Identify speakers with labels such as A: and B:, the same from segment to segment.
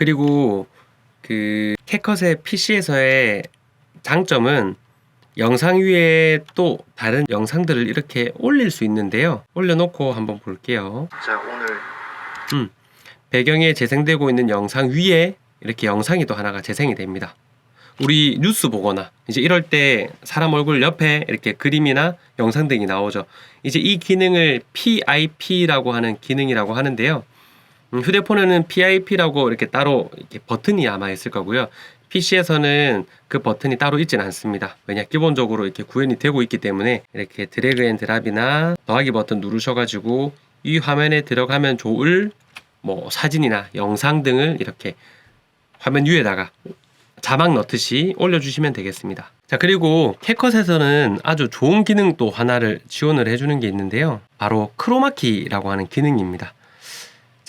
A: 그리고 그 캐컷의 PC에서의 장점은 영상 위에 또 다른 영상들을 이렇게 올릴 수 있는데요. 올려놓고 한번 볼게요.
B: 자 오늘
A: 배경에 재생되고 있는 영상 위에 이렇게 영상이 또 하나가 재생이 됩니다. 우리 뉴스 보거나 이제 이럴 때 사람 얼굴 옆에 이렇게 그림이나 영상 등이 나오죠. 이제 이 기능을 PIP라고 하는 기능이라고 하는데요. 음, 휴대폰에는 PIP라고 이렇게 따로 이렇게 버튼이 아마 있을 거고요. PC에서는 그 버튼이 따로 있지는 않습니다. 왜냐 기본적으로 이렇게 구현이 되고 있기 때문에 이렇게 드래그 앤 드랍이나 더하기 버튼 누르셔가지고 이 화면에 들어가면 좋을 뭐 사진이나 영상 등을 이렇게 화면 위에다가 자막 넣듯이 올려주시면 되겠습니다. 자 그리고 캐컷에서는 아주 좋은 기능 또 하나를 지원을 해주는 게 있는데요. 바로 크로마키라고 하는 기능입니다.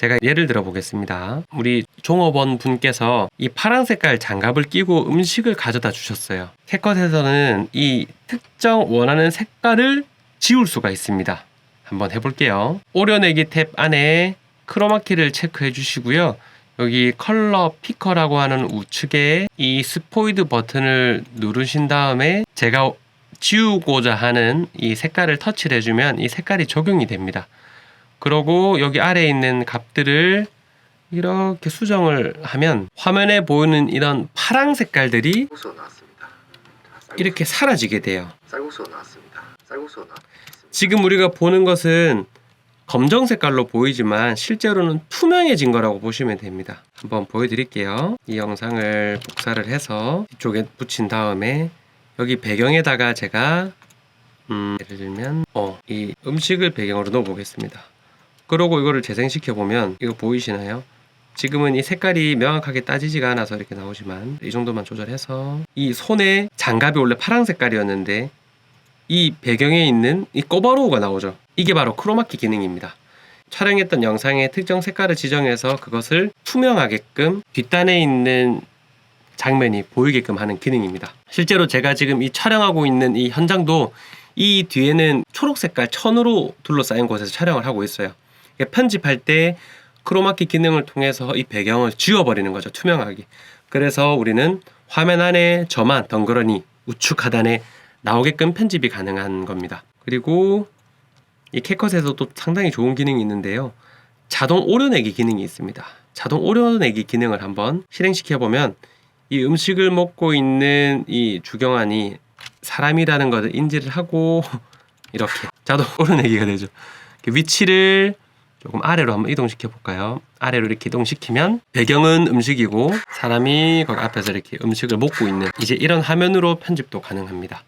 A: 제가 예를 들어 보겠습니다. 우리 종업원 분께서 이 파란 색깔 장갑을 끼고 음식을 가져다 주셨어요. 캐컷에서는 이 특정 원하는 색깔을 지울 수가 있습니다. 한번 해볼게요. 오려내기 탭 안에 크로마키를 체크해 주시고요. 여기 컬러 피커라고 하는 우측에 이 스포이드 버튼을 누르신 다음에 제가 지우고자 하는 이 색깔을 터치를 해주면 이 색깔이 적용이 됩니다. 그러고 여기 아래에 있는 값들을 이렇게 수정을 하면 화면에 보이는 이런 파랑 색깔들이 이렇게 사라지게 돼요. 지금 우리가 보는 것은 검정 색깔로 보이지만 실제로는 투명해진 거라고 보시면 됩니다. 한번 보여드릴게요. 이 영상을 복사를 해서 이쪽에 붙인 다음에 여기 배경에다가 제가 음, 예를 들면 어, 이 음식을 배경으로 넣어 보겠습니다. 그러고 이거를 재생시켜 보면 이거 보이시나요? 지금은 이 색깔이 명확하게 따지지가 않아서 이렇게 나오지만 이 정도만 조절해서 이 손에 장갑이 원래 파란 색깔이었는데 이 배경에 있는 이 꼬바로우가 나오죠. 이게 바로 크로마키 기능입니다. 촬영했던 영상의 특정 색깔을 지정해서 그것을 투명하게끔 뒷단에 있는 장면이 보이게끔 하는 기능입니다. 실제로 제가 지금 이 촬영하고 있는 이 현장도 이 뒤에는 초록 색깔 천으로 둘러싸인 곳에서 촬영을 하고 있어요. 편집할 때 크로마키 기능을 통해서 이 배경을 지워버리는 거죠. 투명하게. 그래서 우리는 화면 안에 저만 덩그러니 우측 하단에 나오게끔 편집이 가능한 겁니다. 그리고 이 캐컷에서 또 상당히 좋은 기능이 있는데요. 자동 오려내기 기능이 있습니다. 자동 오려내기 기능을 한번 실행시켜 보면 이 음식을 먹고 있는 이 주경환이 사람이라는 것을 인지를 하고 이렇게 자동 오려내기가 되죠. 위치를 조금 아래로 한번 이동시켜 볼까요? 아래로 이렇게 이동시키면 배경은 음식이고 사람이 거기 앞에서 이렇게 음식을 먹고 있는 이제 이런 화면으로 편집도 가능합니다.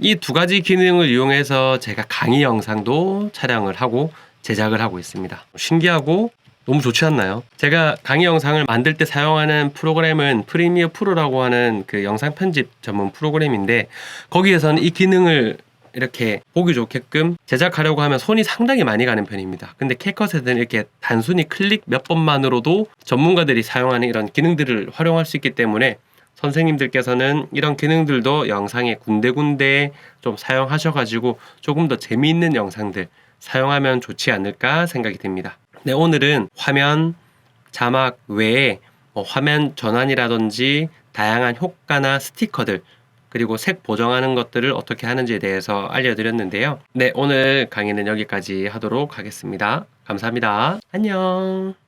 A: 이 두 가지 기능을 이용해서 제가 강의 영상도 촬영을 하고 제작을 하고 있습니다. 신기하고 너무 좋지 않나요? 제가 강의 영상을 만들 때 사용하는 프로그램은 프리미어 프로라고 하는 그 영상 편집 전문 프로그램인데 거기에서는 이 기능을 이렇게 보기 좋게끔 제작하려고 하면 손이 상당히 많이 가는 편입니다. 근데 캐컷에는 이렇게 단순히 클릭 몇 번만으로도 전문가들이 사용하는 이런 기능들을 활용할 수 있기 때문에 선생님들께서는 이런 기능들도 영상에 군데군데 좀 사용하셔가지고 조금 더 재미있는 영상들 사용하면 좋지 않을까 생각이 듭니다. 네, 오늘은 화면 자막 외에 뭐 화면 전환이라든지 다양한 효과나 스티커들 그리고 색 보정하는 것들을 어떻게 하는지에 대해서 알려드렸는데요. 네, 오늘 강의는 여기까지 하도록 하겠습니다. 감사합니다. 안녕.